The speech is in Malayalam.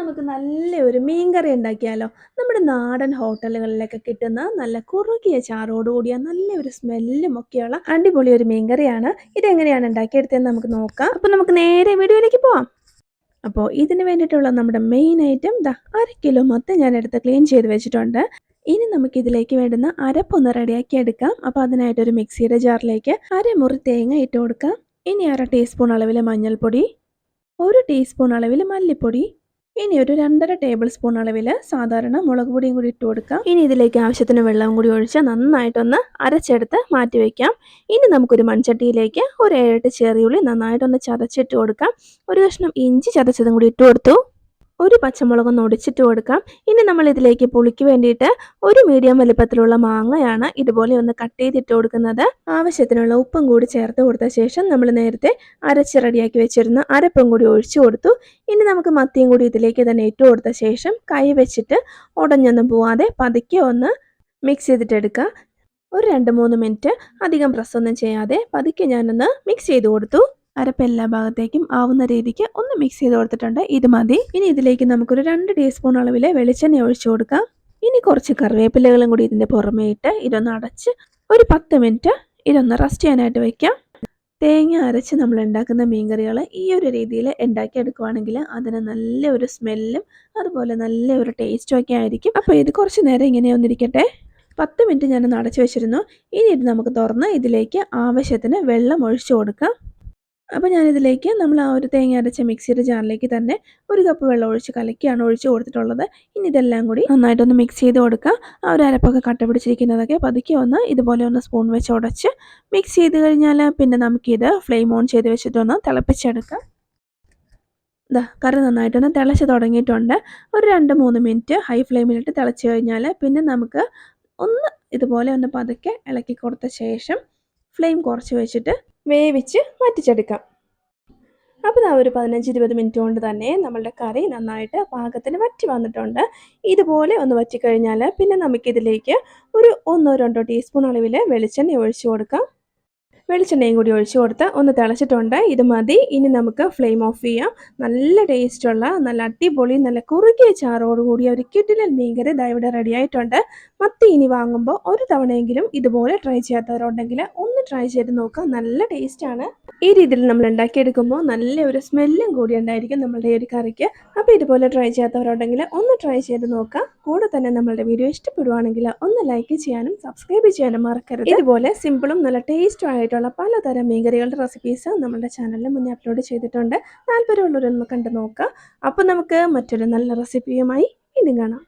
നമുക്ക് നല്ല ഒരു മീൻകറി ഉണ്ടാക്കിയാലോ? നമ്മുടെ നാടൻ ഹോട്ടലുകളിലൊക്കെ കിട്ടുന്ന നല്ല കുറുകിയ ചാറോടുകൂടിയ നല്ല ഒരു സ്മെല്ലും ഒക്കെയുള്ള അടിപൊളി ഒരു മീൻകറിയാണ്. ഇതെങ്ങനെയാണ് ഉണ്ടാക്കിയെടുത്തതെന്ന് നമുക്ക് നോക്കാം. അപ്പോൾ നമുക്ക് നേരെ വീഡിയോയിലേക്ക് പോവാം. അപ്പോൾ ഇതിന് വേണ്ടിയിട്ടുള്ള നമ്മുടെ മെയിൻ ഐറ്റം ദാ അര കിലോ മൊത്തം ഞാൻ എടുത്ത് ക്ലീൻ ചെയ്ത് വെച്ചിട്ടുണ്ട്. ഇനി നമുക്ക് ഇതിലേക്ക് വേണ്ടുന്ന അരപ്പൊന്ന് റെഡിയാക്കി എടുക്കാം. അപ്പോൾ അതിനായിട്ട് ഒരു മിക്സിയുടെ ജാറിലേക്ക് അരമുറി തേങ്ങ ഇട്ട് കൊടുക്കാം. ഇനി അര ടീസ്പൂൺ അളവിൽ മഞ്ഞൾപ്പൊടി ഒരു ടീസ്പൂൺ അളവിൽ മല്ലിപ്പൊടി ഇനി ഒരു രണ്ടര ടേബിൾ സ്പൂൺ അളവിൽ സാധാരണ മുളക് പൊടിയും കൂടി ഇട്ട് കൊടുക്കാം. ഇനി ഇതിലേക്ക് ആവശ്യത്തിന് വെള്ളം കൂടി ഒഴിച്ച് നന്നായിട്ടൊന്ന് അരച്ചെടുത്ത് മാറ്റി വയ്ക്കാം ഇനി നമുക്കൊരു മൺചട്ടിയിലേക്ക് ഒരു ഏഴെട്ട് ചെറിയുള്ളി നന്നായിട്ടൊന്ന് ചതച്ചിട്ട് കൊടുക്കാം. ഒരു കഷ്ണം ഇഞ്ചി ചതച്ചതും കൂടി ഇട്ട് കൊടുത്തു. ഒരു പച്ചമുളകും ഒടിച്ചിട്ട് കൊടുക്കാം. ഇനി നമ്മൾ ഇതിലേക്ക് പുളിക്ക് വേണ്ടിയിട്ട് ഒരു മീഡിയം വലിപ്പത്തിലുള്ള മാങ്ങയാണ് ഇതുപോലെ ഒന്ന് കട്ട് ചെയ്തിട്ട് കൊടുക്കുന്നത്. ആവശ്യത്തിനുള്ള ഉപ്പും കൂടി ചേർത്ത് കൊടുത്ത ശേഷം നമ്മൾ നേരത്തെ അരച്ച് റെഡിയാക്കി വെച്ചിരുന്ന അരപ്പും കൂടി ഒഴിച്ചു കൊടുത്തു. ഇനി നമുക്ക് മത്തിയും കൂടി ഇതിലേക്ക് തന്നെ ഇട്ട് കൊടുത്ത ശേഷം കൈ വെച്ചിട്ട് ഉടഞ്ഞൊന്നും പോവാതെ പതുക്കെ ഒന്ന് മിക്സ് ചെയ്തിട്ടെടുക്കുക ഒരു രണ്ട് മൂന്ന് മിനിറ്റ് അധികം പ്രസ്സൊന്നും ചെയ്യാതെ പതുക്കെ ഞാനൊന്ന് മിക്സ് ചെയ്ത് കൊടുത്തു. അരപ്പ് എല്ലാ ഭാഗത്തേക്കും ആവുന്ന രീതിക്ക് ഒന്ന് മിക്സ് ചെയ്ത് കൊടുത്തിട്ടുണ്ട്. ഇത് മതി. ഇനി ഇതിലേക്ക് നമുക്കൊരു രണ്ട് ടീസ്പൂൺ അളവിൽ വെളിച്ചെണ്ണ ഒഴിച്ചു കൊടുക്കാം. ഇനി കുറച്ച് കറിവേപ്പിലകളും കൂടി ഇതിന്റെ പുറമേ ഇട്ട് ഇതൊന്ന് അടച്ച് ഒരു പത്ത് മിനിറ്റ് ഇതൊന്ന് റെസ്റ്റ് ചെയ്യാനായിട്ട് വയ്ക്കാം തേങ്ങ അരച്ച് നമ്മൾ ഉണ്ടാക്കുന്ന മീൻകറികൾ ഈ ഒരു രീതിയിൽ ഉണ്ടാക്കിയെടുക്കുവാണെങ്കിൽ അതിന് നല്ല ഒരു സ്മെല്ലും അതുപോലെ നല്ല ഒരു ടേസ്റ്റും ഒക്കെ ആയിരിക്കും. അപ്പോൾ ഇത് കുറച്ച് നേരം ഇങ്ങനെ ഒന്നിരിക്കട്ടെ. പത്ത് മിനിറ്റ് ഞാനൊന്ന് അടച്ചു വെച്ചിരുന്നു. ഇനി ഇത് നമുക്ക് തുറന്ന് ഇതിലേക്ക് ആവശ്യത്തിന് വെള്ളം ഒഴിച്ചു കൊടുക്കാം. അപ്പോൾ ഞാനിതിലേക്ക് നമ്മൾ ആ ഒരു തേങ്ങ അരച്ച മിക്സിയുടെ ജാറിലേക്ക് തന്നെ ഒരു കപ്പ് വെള്ളം ഒഴിച്ച് കലക്കിയാണ് ഒഴിച്ച് കൊടുത്തിട്ടുള്ളത്. ഇനി ഇതെല്ലാം കൂടി നന്നായിട്ടൊന്ന് മിക്സ് ചെയ്ത് കൊടുക്കുക. ആ ഒരു അരപ്പൊക്കെ കട്ട പിടിച്ചിരിക്കുന്നതൊക്കെ പതുക്കെ ഒന്ന് ഇതുപോലെ ഒന്ന് സ്പൂൺ വെച്ച് ഉടച്ച് മിക്സ് ചെയ്ത് കഴിഞ്ഞാൽ പിന്നെ നമുക്കിത് ഫ്ലെയിം ഓൺ ചെയ്ത് വെച്ചിട്ടൊന്ന് തിളപ്പിച്ചെടുക്കാം. ഇതാ കറി നന്നായിട്ടൊന്ന് തിളച്ച് തുടങ്ങിയിട്ടുണ്ട്. ഒരു രണ്ട് മൂന്ന് മിനിറ്റ് ഹൈ ഫ്ലെയിമിലിട്ട് തിളച്ച് കഴിഞ്ഞാൽ പിന്നെ നമുക്ക് ഒന്ന് ഇതുപോലെ ഒന്ന് പതുക്കെ ഇളക്കി കൊടുത്ത ശേഷം ഫ്ലെയിം കുറച്ച് വെച്ചിട്ട് വേവിച്ച് വറ്റിച്ചെടുക്കാം. അപ്പോൾ ആ ഒരു പതിനഞ്ച് ഇരുപത് മിനിറ്റ് കൊണ്ട് തന്നെ നമ്മളുടെ കറി നന്നായിട്ട് പാകത്തിന് വറ്റി വന്നിട്ടുണ്ട്. ഇതുപോലെ ഒന്ന് വറ്റിക്കഴിഞ്ഞാൽ പിന്നെ നമുക്കിതിലേക്ക് ഒരു ഒന്നോ രണ്ടോ ടീസ്പൂൺ അളവിൽ വെളിച്ചെണ്ണ ഒഴിച്ചു കൊടുക്കാം. വെളിച്ചെണ്ണയും കൂടി ഒഴിച്ചു കൊടുത്ത് ഒന്ന് തിളച്ചിട്ടുണ്ട്. ഇത് മതി. ഇനി നമുക്ക് ഫ്ലെയിം ഓഫ് ചെയ്യാം. നല്ല ടേസ്റ്റുള്ള നല്ല അടിപൊളി നല്ല കുറുകിയ ചാറോട് കൂടിയ ഒരു കിഡിലൻ മീൻകറി ഇതാ ഇവിടെ റെഡി ആയിട്ടുണ്ട്. മത്തി ഇനി വാങ്ങുമ്പോൾ ഒരു തവണയെങ്കിലും ഇതുപോലെ ട്രൈ ചെയ്യാത്തവരുണ്ടെങ്കിൽ ഒന്ന് ട്രൈ ചെയ്ത് നോക്കുക. നല്ല ടേസ്റ്റാണ് ഈ രീതിയിൽ നമ്മൾ ഉണ്ടാക്കിയെടുക്കുമ്പോൾ നല്ല ഒരു സ്മെല്ലും കൂടി ഉണ്ടായിരിക്കും നമ്മളുടെ ഈ ഒരു കറിക്ക്. അപ്പോൾ ഇതുപോലെ ട്രൈ ചെയ്യാത്തവരുണ്ടെങ്കിൽ ഒന്ന് ട്രൈ ചെയ്ത് നോക്കുക. കൂടെ തന്നെ നമ്മളുടെ വീഡിയോ ഇഷ്ടപ്പെടുവാണെങ്കിൽ ഒന്ന് ലൈക്ക് ചെയ്യാനും സബ്സ്ക്രൈബ് ചെയ്യാനും മറക്കരുത്. ഇതുപോലെ സിമ്പിളും നല്ല ടേസ്റ്റും ആയിട്ടുള്ള പലതരം മീൻകറികളുടെ റെസിപ്പീസ് നമ്മുടെ ചാനലിൽ മുന്നേ അപ്ലോഡ് ചെയ്തിട്ടുണ്ട്. താല്പര്യമുള്ളവരൊന്ന് കണ്ടു നോക്കുക. അപ്പോൾ നമുക്ക് മറ്റൊരു നല്ല റെസിപ്പിയുമായി വീണ്ടും കാണാം.